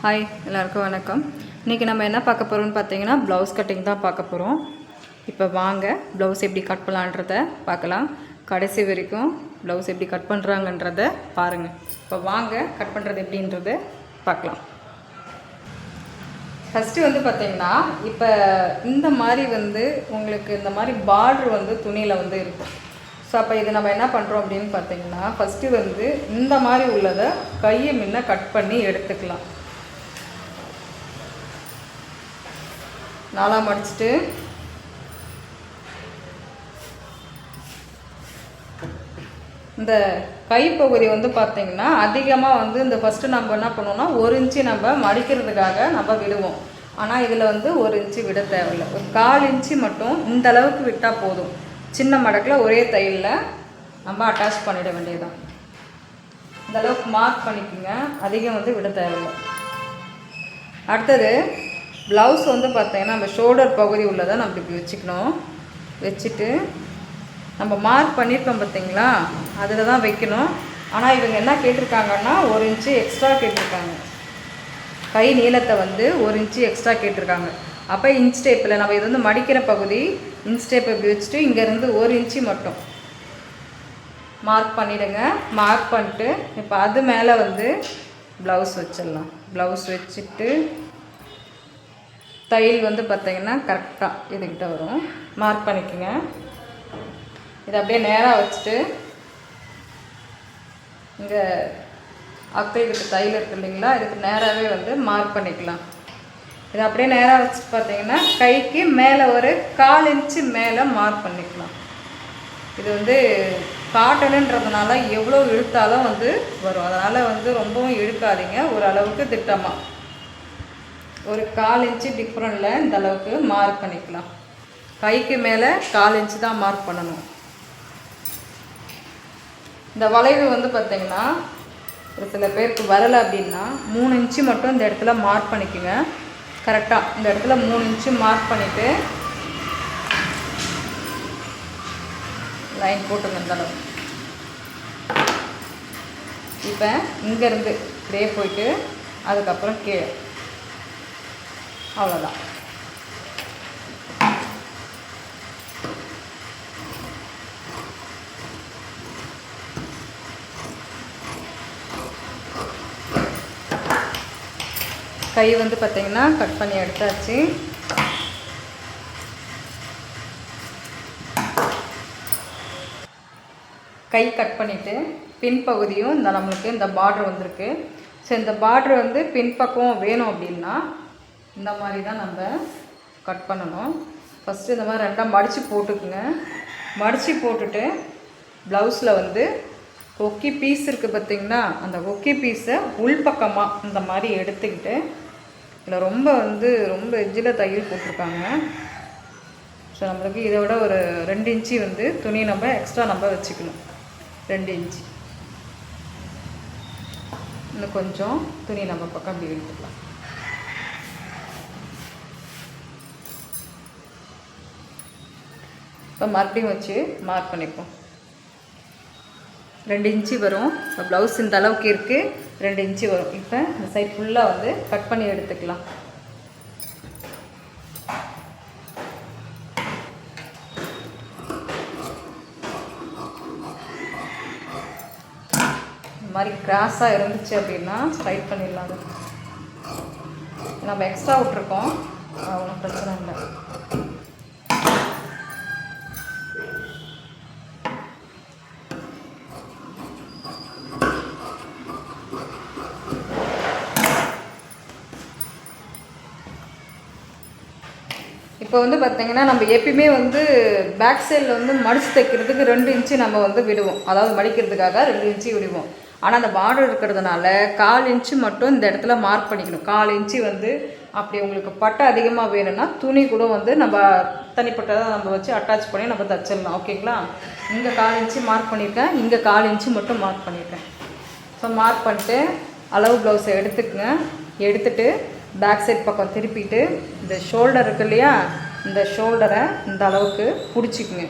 Hi எல்லாருக்கும் வணக்கம். இன்றைக்கி நம்ம என்ன பார்க்க போகிறோம்னு பார்த்தீங்கன்னா ப்ளவுஸ் கட்டிங் தான் பார்க்க போகிறோம் இப்போ வாங்க ப்ளவுஸ் எப்படி கட் பண்ணலான்றத பார்க்கலாம். கடைசி வரைக்கும் ப்ளவுஸ் எப்படி கட் பண்ணுறாங்கன்றத பாருங்கள் இப்போ வாங்க கட் பண்ணுறது எப்படின்றத பார்க்கலாம். ஃபஸ்ட்டு வந்து பார்த்தீங்கன்னா இப்போ இந்த மாதிரி வந்து உங்களுக்கு இந்த மாதிரி பார்ட்ரு வந்து துணியில் வந்து இருக்கும். ஸோ அப்போ இது நம்ம என்ன பண்ணுறோம் அப்படின்னு பார்த்தீங்கன்னா ஃபஸ்ட்டு வந்து இந்த மாதிரி உள்ளதை கையை முன்ன கட் பண்ணி எடுத்துக்கலாம். நாலாக மடிச்சுட்டு இந்த கைப்பகுதி வந்து பார்த்தீங்கன்னா அதிகமாக வந்து இந்த ஃபஸ்ட்டு நம்ம என்ன பண்ணுவோம்னா ஒரு இன்ச்சு நம்ம மடிக்கிறதுக்காக நம்ம விடுவோம். ஆனால் இதில் வந்து ஒரு இன்ச்சு விட தேவையில்லை. ஒரு கால் இன்ச்சு மட்டும் இந்த அளவுக்கு விட்டால் போதும். சின்ன மடக்கில் ஒரே தையலில் நம்ம அட்டாச் பண்ணிட வேண்டியதுதான். இந்த அளவுக்கு மார்க் பண்ணிக்கோங்க. அதிகம் வந்து விட தேவையில்லை. அடுத்தது ப்ளவுஸ் வந்து பார்த்தீங்கன்னா நம்ம ஷோல்டர் பகுதி உள்ளதை நம்ம இப்படி வச்சுக்கணும். வச்சுட்டு நம்ம மார்க் பண்ணியிருக்கோம் பார்த்தீங்களா? அதில் தான் வைக்கணும். ஆனால் இவங்க என்ன கேட்டிருக்காங்கன்னா ஒரு இன்ச்சு எக்ஸ்ட்ரா கேட்டிருக்காங்க. கை நீளத்தை வந்து ஒரு இன்ச்சு எக்ஸ்ட்ரா கேட்டிருக்காங்க. அப்போ இன்ச் டேப்பில் நம்ம இது வந்து மடிக்கிற பகுதி இன்ச் டேப் இப்படி வச்சுட்டு இங்கேருந்து ஒரு இன்ச்சு மட்டும். மார்க் பண்ணிவிடுங்க மார்க் பண்ணிட்டு இப்போ அது மேலே வந்து ப்ளவுஸ் வச்சிடலாம். ப்ளவுஸ் வச்சுட்டு தையல் வந்து பார்த்தீங்கன்னா கரெக்டாக இதுக்கிட்ட வரும். மார்க் பண்ணிக்கோங்க. இதை அப்படியே நேராக வச்சுட்டு இங்கே அக்கல்கிட்ட தையல் இருக்கு இல்லைங்களா? இதுக்கு நேராகவே வந்து மார்க் பண்ணிக்கலாம். இதை அப்படியே நேராக வச்சுட்டு பார்த்தீங்கன்னா கைக்கு மேலே ஒரு கால் இன்ச்சு மேலே மார்க் பண்ணிக்கலாம். இது வந்து காட்டனுன்றதுனால எவ்வளோ இழுத்தாலும் வந்து வரும். அதனால் வந்து ரொம்பவும் இழுக்காதீங்க. ஒரு அளவுக்கு திட்டமாக ஒரு கால் இன்ச்சு டிஃப்ரெண்டில் இந்த அளவுக்கு மார்க் பண்ணிக்கலாம். கைக்கு மேலே கால் இன்ச்சு தான் மார்க் பண்ணணும். இந்த வளைவு வந்து பார்த்திங்கன்னா ஒரு சில பேருக்கு வரலை அப்படின்னா மூணு இன்ச்சு மட்டும் இந்த இடத்துல மார்க் பண்ணிக்கோங்க. கரெக்டாக இந்த இடத்துல மூணு இன்ச்சு மார்க் பண்ணிவிட்டு லைன் போட்டுங்க இந்த அளவு. இப்போ இங்கேருந்து இப்படியே போயிட்டு அதுக்கப்புறம் கீழே. அவ்வளோதான் கை வந்து பார்த்தீங்கன்னா கட் பண்ணி எடுத்தாச்சு. கை கட் பண்ணிவிட்டு பின்பகுதியும் இந்த நம்மளுக்கு இந்த பார்ட்ரு வந்திருக்கு. ஸோ இந்த பார்ட்ரு வந்து பின்பக்கம் வேணும் அப்படின்னா இந்த மாதிரி தான் நம்ம கட் பண்ணணும். ஃபஸ்ட்டு இந்த மாதிரி ரெண்டாக மடித்து போட்டுக்குங்க. மடித்து போட்டுட்டு ப்ளவுஸில் வந்து கொக்கி பீஸ் இருக்குது பார்த்திங்கன்னா அந்த கொக்கி பீஸை உள்பக்கமாக இந்த மாதிரி எடுத்துக்கிட்டு இதில் ரொம்ப வந்து ரொம்ப எஜ்ஜில் தையல் போட்டிருக்காங்க. ஸோ நம்மளுக்கு இதை விட ஒரு ரெண்டு இன்ச்சு வந்து துணி நம்ம எக்ஸ்ட்ரா நம்ம வச்சுக்கணும். ரெண்டு இன்ச்சு. இன்னும் கொஞ்சம் துணி நம்ம பக்கம் அப்படி எடுத்துக்கலாம் இப்போ மறுபடியும் வச்சு மார்க் பண்ணிப்போம். ரெண்டு இன்ச்சு வரும். இப்போ ப்ளவுஸ் இந்த அளவுக்கு இருக்குது ரெண்டு இன்ச்சு வரும். இப்போ இந்த சைட் ஃபுல்லாக வந்து கட் பண்ணி எடுத்துக்கலாம். இந்த மாதிரி கிராஸாக இருந்துச்சு அப்படின்னா ஸ்ட்ரைட் பண்ணிடலாம். நம்ம எக்ஸ்ட்ரா விட்ருக்கோம் ஒன்றும் பிரச்சனை இல்லை. இப்போ வந்து பார்த்தீங்கன்னா நம்ம எப்பயுமே வந்து பேக் சைடில் வந்து மடித்து தைக்கிறதுக்கு ரெண்டு இன்ச்சு நம்ம வந்து விடுவோம். அதாவது மடிக்கிறதுக்காக ரெண்டு இன்ச்சு விடுவோம். ஆனால் அந்த பார்டர் இருக்கிறதுனால கால் இன்ச்சு மட்டும் இந்த இடத்துல மார்க் பண்ணிக்கணும். கால் இன்ச்சு வந்து அப்படி உங்களுக்கு பட்டை அதிகமாக வேணும்னா துணி கூட வந்து நம்ம தனிப்பட்டதாக நம்ம வச்சு அட்டாச் பண்ணி நம்ம தச்சிடலாம். ஓகேங்களா இங்கே கால் இன்ச்சு மார்க் பண்ணியிருக்கேன் இங்கே கால் இன்ச்சு மட்டும் மார்க் பண்ணியிருக்கேன் ஸோ மார்க் பண்ணிட்டு அளவு ப்ளவுஸை எடுத்துக்கங்க. எடுத்துட்டு பேக் சைட் பக்கம் திருப்பிட்டு இந்த ஷோல்டர் இருக்கு இல்லையா? இந்த ஷோல்டரை இந்த அளவுக்கு பிடிச்சிக்குங்க.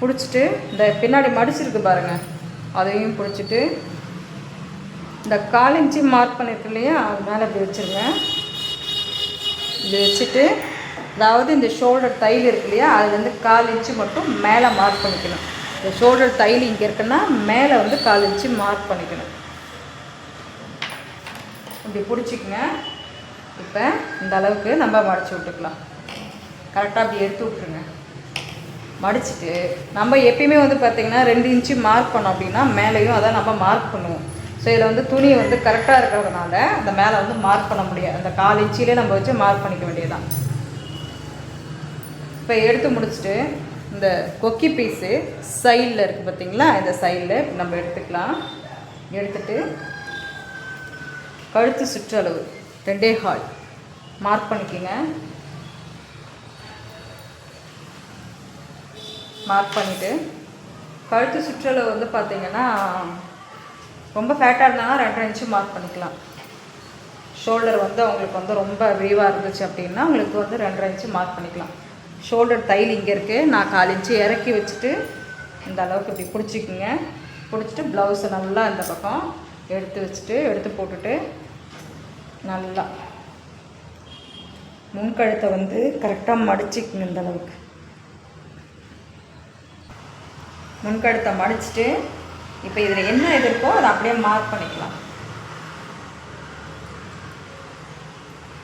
பிடிச்சிட்டு இந்த பின்னாடி மடிச்சிருக்கு பாருங்கள் அதையும் பிடிச்சிட்டு இந்த கால் இன்ச்சு மார்க் பண்ணிருக்கு இல்லையா? அது மேலே இப்படி வச்சுருங்க. இப்படி வச்சுட்டு அதாவது இந்த ஷோல்டர் தையல் இருக்கு இல்லையா? அது வந்து கால் இன்ச்சு மட்டும் மேலே மார்க் பண்ணிக்கணும். இந்த ஷோல்டர் தையல் இங்கே இருக்குன்னா மேலே வந்து கால் இன்ச்சு மார்க் பண்ணிக்கணும். இப்படி பிடிச்சிக்கங்க. இப்போ இந்த அளவுக்கு நம்ம மடிச்சு விட்டுக்கலாம். கரெக்டாக அப்படி எடுத்து விட்ருங்க மடிச்சுட்டு நம்ம எப்பயுமே வந்து பார்த்திங்கன்னா ரெண்டு இன்ச்சு மார்க் பண்ணோம் அப்படின்னா மேலேயும் அதை நம்ம மார்க் பண்ணுவோம். ஸோ இதில் வந்து துணி வந்து கரெக்டாக இருக்கிறதுனால அந்த மேலே வந்து மார்க் பண்ண முடியாது. அந்த கால் இன்ச்சிலே நம்ம வச்சு மார்க் பண்ணிக்க வேண்டியதுதான். இப்போ எடுத்து முடிச்சுட்டு இந்த கொக்கி பீஸு சைடில் இருக்குது பார்த்தீங்களா இந்த சைடில் நம்ம எடுத்துக்கலாம். எடுத்துட்டு கழுத்து சுற்றளவு ரெண்டே ஹால் மார்க் பண்ணிக்கோங்க. மார்க் பண்ணிவிட்டு கழுத்து சுற்றளவு வந்து பார்த்தீங்கன்னா ரொம்ப ஃபேட்டாக இருந்தாங்கன்னா ரெண்டரை இன்ச்சு மார்க் பண்ணிக்கலாம். ஷோல்டர் வந்து அவங்களுக்கு வந்து ரொம்ப விரிவாக இருந்துச்சு அப்படின்னா அவங்களுக்கு வந்து ரெண்டரை இன்ச்சு மார்க் பண்ணிக்கலாம். ஷோல்டர் தையல் இங்கே இருக்குது நான் கால் இன்ச்சு இறக்கி வச்சுட்டு இந்த அளவுக்கு இப்படி பிடிச்சிக்குங்க. பிடிச்சிட்டு ப்ளவுஸை நல்லா இந்த பக்கம் எடுத்து வச்சுட்டு எடுத்து போட்டுட்டு நல்லா முன்கழுத்தை வந்து கரெக்டாக மடிச்சிக்குங்க இந்த அளவுக்கு. முன்கழுத்தை மடிச்சிட்டு இப்போ இதில் என்ன இது இருக்கோ அதை அப்படியே மார்க் பண்ணிக்கலாம்.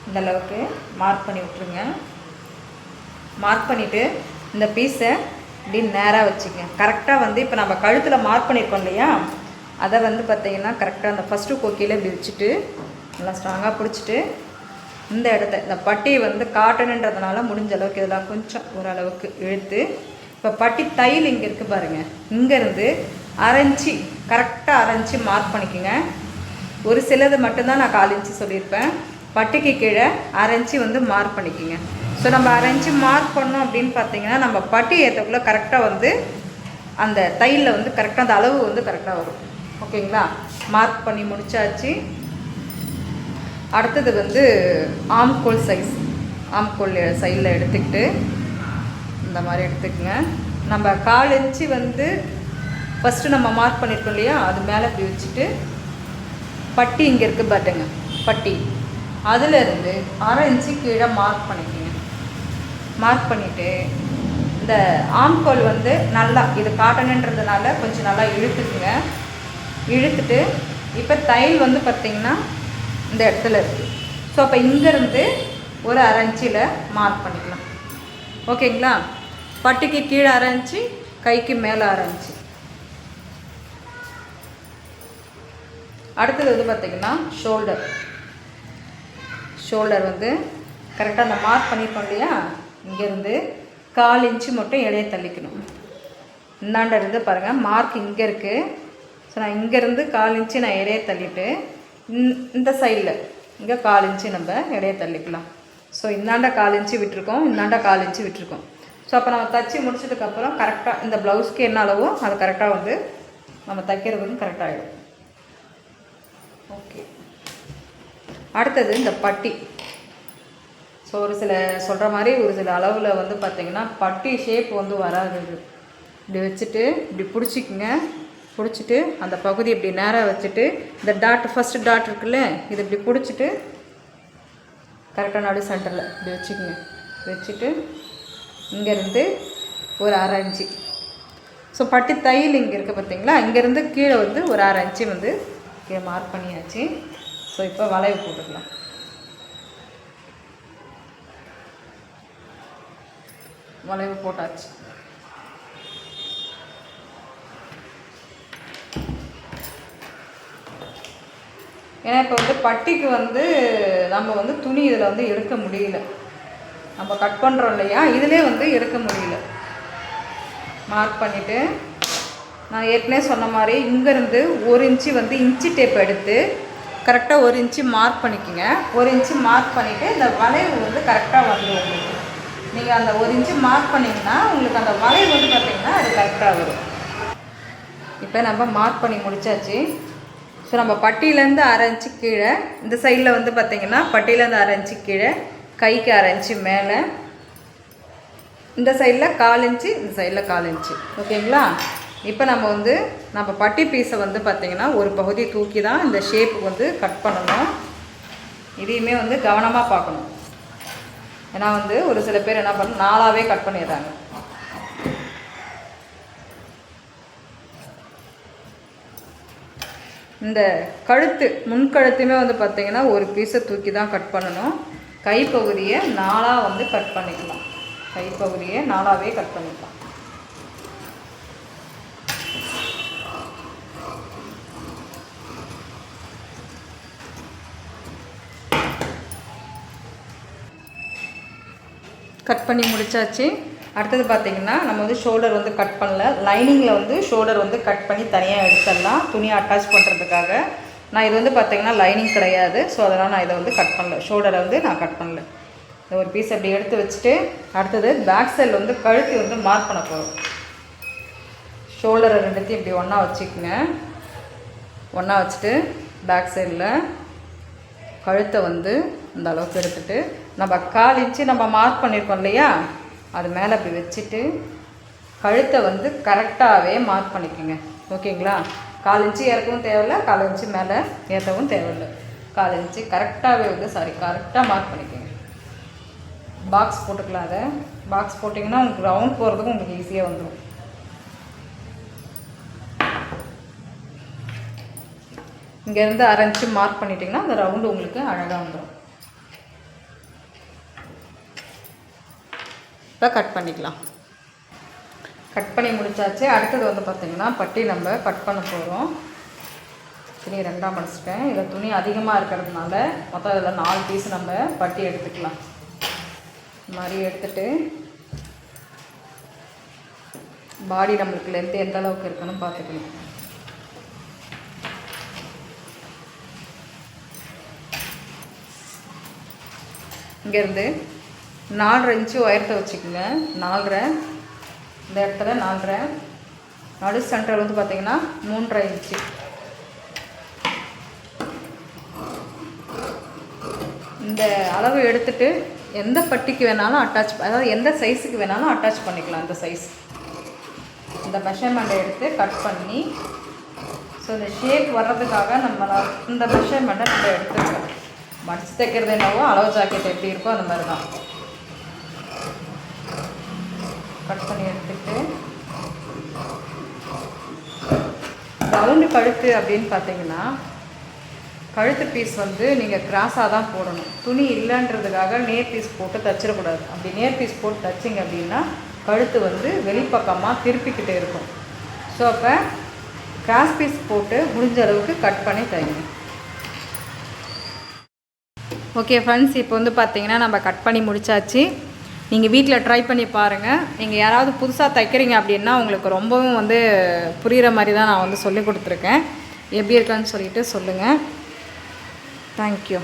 இந்த அளவுக்கு மார்க் பண்ணி விட்ருங்க மார்க் பண்ணிவிட்டு இந்த பீஸை இப்படி நேராக வச்சுக்கங்க. கரெக்டாக வந்து இப்போ நம்ம கழுத்தில் மார்க் பண்ணியிருக்கோம் இல்லையா? அதை வந்து பார்த்திங்கன்னா கரெக்டாக அந்த ஃபஸ்ட்டு கொக்கியில் இப்படி வச்சுட்டு நல்லா ஸ்ட்ராங்காக பிடிச்சிட்டு இந்த இடத்த இந்த பட்டி வந்து காட்டணுன்றதுனால முடிஞ்ச அளவுக்கு இதெல்லாம் கொஞ்சம் ஓரளவுக்கு இழுத்து இப்போ பட்டி தையல் இங்கே இருக்குது பாருங்கள் இங்கேருந்து அரைஞ்சி கரெக்டாக அரைஞ்சி மார்க் பண்ணிக்கோங்க. ஒரு சிலது மட்டும்தான் நான் கால் இன்ச்சு சொல்லியிருப்பேன். பட்டிக்கு கீழே அரைஞ்சி வந்து மார்க் பண்ணிக்கோங்க. ஸோ நம்ம அரைஞ்சி மார்க் பண்ணோம் அப்படின்னு பார்த்தீங்கன்னா நம்ம பட்டி ஏற்றக்குள்ளே கரெக்டாக வந்து அந்த தையலில் வந்து கரெக்டாக அந்த அளவு வந்து கரெக்டாக வரும். ஓகேங்களா? மார்க் பண்ணி முடித்தாச்சு அடுத்தது வந்து ஆம்கோல் சைஸ் ஆம்கோல் சைடில் எடுத்துக்கிட்டு இந்த மாதிரி எடுத்துக்கங்க. நம்ம கால் இன்ச்சு வந்து ஃபஸ்ட்டு நம்ம மார்க் பண்ணியிருக்கோம் இல்லையா? அது மேலே இப்படி வச்சுட்டு பட்டி இங்கே இருக்குது பாட்டுங்க பட்டி. அதுலேருந்து அரை இன்ச்சு கீழே மார்க் பண்ணிக்கோங்க. மார்க் பண்ணிவிட்டு இந்த ஆம்கோல் வந்து நல்லா இது காட்டணுன்றதுனால கொஞ்சம் நல்லா இழுத்துக்குங்க. இழுத்துட்டு இப்போ தையல் வந்து பார்த்திங்கன்னா இந்த இடத்துல இருக்குது ஸோ அப்போ இங்கேருந்து ஒரு அரை இன்ச்சில் மார்க் பண்ணிக்கலாம். ஓகேங்களா பட்டிக்கு கீழே அரை கைக்கு மேலே அரைஞ்சி. அடுத்தது வந்து பார்த்திங்கன்னா ஷோல்டர் ஷோல்டர் வந்து கரெக்டாக அந்த மார்க் பண்ணியிருக்கோம் இல்லையா? இங்கேருந்து கால் இன்ச்சு மட்டும் இடையே தள்ளிக்கணும். இந்தாண்ட இருந்து பாருங்கள் மார்க் இங்கே இருக்குது ஸோ நான் இங்கேருந்து கால் இன்ச்சு நான் இடையே தள்ளிட்டு இந்த- இந்த சைடில் இங்கே கால் இன்ச்சு நம்ம இடையே தள்ளிக்கலாம். ஸோ இந்தாண்ட கால் இன்ச்சு விட்டுருக்கோம் இந்தாண்ட கால் இன்ச்சு விட்டுருக்கோம். ஸோ அப்போ நம்ம தச்சு முடிச்சதுக்கப்புறம் கரெக்டாக இந்த ப்ளவுஸ்க்கு என்ன அளவோ அது கரெக்டாக வந்து நம்ம தைக்கிறதுக்கு கரெக்டாகிடும் ஓகே அடுத்தது இந்த பட்டி. ஸோ ஒரு சில சொல்கிற மாதிரி ஒரு சில அளவில் வந்து பார்த்திங்கன்னா பட்டி ஷேப் வந்து வராது இப்படி வச்சுட்டு இப்படி பிடிச்சிக்குங்க. பிடிச்சிட்டு அந்த பகுதி இப்படி நேராக வச்சுட்டு இந்த டாட் ஃபஸ்ட்டு டாட் இருக்குல்ல இது இப்படி பிடிச்சிட்டு கரெக்டாக நடு சென்டரில் இப்படி வச்சுக்கோங்க. வச்சுட்டு இங்கேருந்து ஒரு அரை இன்ச்சு. ஸோ பட்டி தையல் இங்கே இருக்குது பார்த்தீங்களா? இங்கேருந்து கீழே வந்து ஒரு அரை இன்ச்சு வந்து கீழே மார்க் பண்ணியாச்சு. ஸோ இப்போ வளைவு போட்டுக்கலாம். வளைவு போட்டாச்சு. ஏன்னா இப்போ வந்து பட்டிக்கு வந்து நம்ம வந்து துணி இதில் வந்து எடுக்க முடியல. நம்ம கட் பண்ணுறோம் இல்லையா? இதிலே வந்து எடுக்க முடியல. மார்க் பண்ணிவிட்டு நான் ஏற்கனவே சொன்ன மாதிரி இங்கேருந்து ஒரு இன்ச்சு வந்து இன்ச்சு டேப் எடுத்து கரெக்டாக ஒரு இன்ச்சு மார்க் பண்ணிக்கோங்க. ஒரு இன்ச்சு மார்க் பண்ணிவிட்டு இந்த வளைவு வந்து கரெக்டாக வந்துடும் உங்களுக்கு நீங்கள் அந்த ஒரு இன்ச்சு மார்க் பண்ணிங்கன்னா உங்களுக்கு அந்த வளைவு வந்து பார்த்தீங்கன்னா அது கரெக்டாக வரும். இப்போ நம்ம மார்க் பண்ணி முடிச்சாச்சு. ஸோ நம்ம பட்டியிலேருந்து அரை இன்ச்சு கீழே இந்த சைடில் வந்து பார்த்திங்கன்னா பட்டியிலேருந்து அரை இன்ச்சு கீழே கைக்கு அரை இன்ச்சு மேலே. இந்த சைடில் கால் இன்ச்சு இந்த சைடில் கால் இன்ச்சு. ஓகேங்களா? இப்போ நம்ம வந்து நம்ம பட்டி பீஸை வந்து பார்த்திங்கன்னா ஒரு பகுதி தூக்கி தான் இந்த ஷேப்புக்கு வந்து கட் பண்ணணும். இதையுமே வந்து கவனமாக பார்க்கணும். ஏன்னா வந்து ஒரு சில பேர் என்ன பண்ண நாளாகவே கட் பண்ணிடுறாங்க. இந்த கழுத்து முன்கழுத்துமே வந்து பார்த்திங்கன்னா ஒரு பீஸை தூக்கி தான் கட் பண்ணணும். கைப்பகுதியை நாலாக வந்து கட் பண்ணிக்கலாம். கைப்பகுதியை நாலாவே கட் பண்ணிக்கலாம். கட் பண்ணி முடிச்சாச்சு. அடுத்தது பார்த்திங்கன்னா நம்ம வந்து ஷோல்டர் வந்து கட் பண்ணல. லைனிங்கில் வந்து ஷோல்டர் வந்து கட் பண்ணி தனியாக எடுத்துடலாம். துணியை அட்டாச் பண்ணுறதுக்காக நான் இது வந்து பார்த்தீங்கன்னா லைனிங் கிடையாது. ஸோ அதனால் நான் இதை வந்து கட் பண்ணல. ஷோல்டரை வந்து நான் கட் பண்ணல. இந்த ஒரு பீஸ் அப்படி எடுத்து வச்சுட்டு அடுத்தது பேக் சைடில் வந்து கழுத்து வந்து மார்க் பண்ண போகிறோம் ஷோல்டரை ரெண்டுத்தையும் இப்படி ஒன்றா வச்சுக்கோங்க. ஒன்றா வச்சுட்டு பேக் சைடில் கழுத்தை வந்து இந்த அளவுக்கு எடுத்துட்டு நம்ம கால் இன்ச்சு நம்ம மார்க் பண்ணியிருக்கோம் இல்லையா? அது மேலே அப்படி வச்சுட்டு கழுத்தை வந்து கரெக்டாகவே மார்க் பண்ணிக்கோங்க. ஓகேங்களா கால் இன்ச்சு இறக்கவும் தேவையில்ல கால் இன்ச்சு மேலே ஏற்றவும் தேவையில்லை. கால் இன்ச்சு கரெக்டாகவே வந்து சாரி கரெக்டாக மார்க் பண்ணிக்கோங்க. பாக்ஸ் போட்டுக்கலாம் அதை. பாக்ஸ் போட்டிங்கன்னா உங்களுக்கு ரவுண்ட் போகிறதுக்கும் உங்களுக்கு ஈஸியாக வந்துடும் இங்கேருந்து அரைஞ்சி மார்க் பண்ணிட்டீங்கன்னா அந்த ரவுண்டு உங்களுக்கு அழகாக வந்துடும் இப்போ கட் பண்ணிக்கலாம். கட் பண்ணி முடித்தாச்சு அடுத்தது வந்து பார்த்திங்கன்னா பட்டி நம்ம கட் பண்ண போகிறோம் துணி ரெண்டாக முடிச்சிட்டேன் இதில் துணி அதிகமாக இருக்கிறதுனால மொத்தம் இதில் நாலு பீஸ் நம்ம பட்டி எடுத்துக்கலாம். இந்த மாதிரி எடுத்துட்டு பாடி நம்மளுக்கு லென்த்து எந்த அளவுக்கு இருக்குன்னு பார்த்துக்கணும் இங்கேருந்து நாலரை இன்ச்சு உயரத்தை வச்சுக்கோங்க. நாலரை இந்த இடத்துல நாலரை. நடு சென்டர் வந்து பார்த்தீங்கன்னா மூன்றரை இன்ச்சு இந்த அளவு எடுத்துட்டு எந்த பட்டிக்கு வேணாலும் அட்டாச் அதாவது எந்த சைஸுக்கு வேணாலும் அட்டாச் பண்ணிக்கலாம் இந்த சைஸ் இந்த மெஷர்மெண்ட்டை எடுத்து கட் பண்ணி ஸோ இந்த ஷேப் வர்றதுக்காக நம்ம இந்த மெஷர்மெண்ட்டை நம்ம எடுத்துக்கலாம் மடிச்சு தைக்கிறது என்னவோ அளவு ஜாக்கெட் எப்படி இருக்கோ அந்த மாதிரி தான் கட் பண்ணி எடுத்துட்டு ரவுண்டு கழுத்து அப்படின்னு பார்த்தீங்கன்னா கழுத்து பீஸ் வந்து நீங்கள் கிராஸாக தான் போடணும். துணி இல்லைன்றதுக்காக நேர் பீஸ் போட்டு தச்சிடக்கூடாது. அப்படி நேர் பீஸ் போட்டு தச்சிங்க அப்படின்னா கழுத்து வந்து வெளிப்பக்கமாக திருப்பிக்கிட்டே இருக்கும். ஸோ அப்போ கிராஸ் பீஸ் போட்டு முடிஞ்ச அளவுக்கு கட் பண்ணி தைங்க ஓகே ஃப்ரெண்ட்ஸ் இப்போ வந்து பார்த்தீங்கன்னா நம்ம கட் பண்ணி முடித்தாச்சு நீங்கள் வீட்டில் ட்ரை பண்ணி பாருங்கள் நீங்கள் யாராவது புதுசாக தைக்கிறீங்க அப்படின்னா உங்களுக்கு ரொம்பவும் வந்து புரிகிற மாதிரி தான் நான் வந்து சொல்லி கொடுத்துருக்கேன். எப்படி இருக்கான்னு சொல்லிட்டு சொல்லுங்கள் தேங்க்யூ